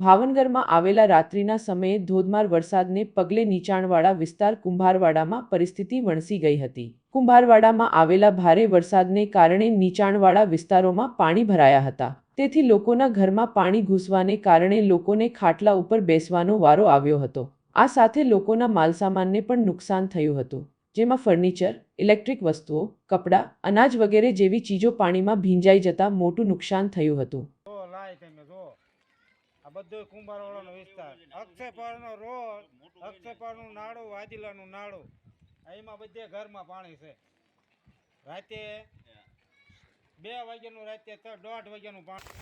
ભાવનગરમાં આવેલા રાત્રિના સમયે ધોધમાર વરસાદને પગલે નીચાણવાળા વિસ્તાર કુંભારવાડામાં પરિસ્થિતિ વણસી ગઈ હતી. કુંભારવાડામાં આવેલા ભારે વરસાદને કારણે નીચાણવાળા વિસ્તારોમાં પાણી ભરાયા હતા. તેથી લોકોના ઘરમાં પાણી ઘૂસવાને કારણે લોકોને ખાટલા ઉપર બેસવાનો વારો આવ્યો હતો. આ સાથે લોકોના માલસામાનને પણ નુકસાન થયું હતું. જેમાં ફર્નિચર, ઇલેક્ટ્રિક વસ્તુઓ, કપડાં, અનાજ વગેરે જેવી ચીજો પાણીમાં ભીંજાઈ જતા મોટું નુકસાન થયું હતું. આ બધો કુંભારવાળાનો વિસ્તાર. અક્ષયપાળનો રોડ અક્ષયપાળનું નાળું વાદીલાનું નાળું. એમાં બધે ઘરમાં પાણી છે. રાતે બે વાગ્યાનું રાતે દોઢ વાગ્યાનું પાણી.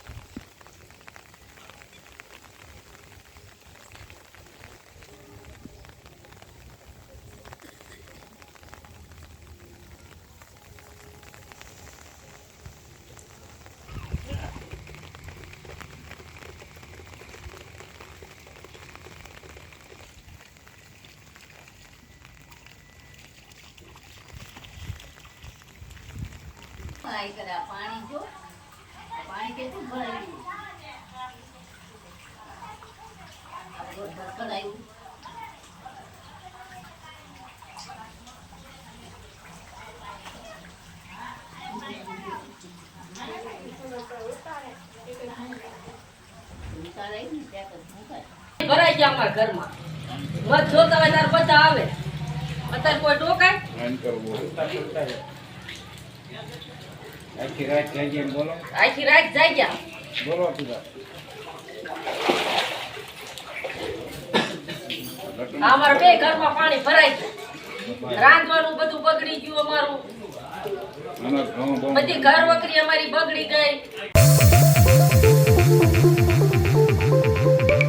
આઈ કર્યા. પાણી જો. પાણી કેટલું ભરાયું આ રોડ પર ભરાયું. ઉતારે ને ત્યાં તો શું કરે ભરાઈ ગયા અમારા ઘરમાં. મત જોતા હોય ત્યારે બધા આવે. અત્યારે કોઈ ટોકાય આખી રાત જાગીને બોલો. આખી રાત જાય બોલો તું અમારા બે ઘરમાં પાણી ભરાઈ ગયું. રાંધવાનું બધું બગડી ગયું અમારું. બધી ઘર વકરી અમારી બગડી ગઈ.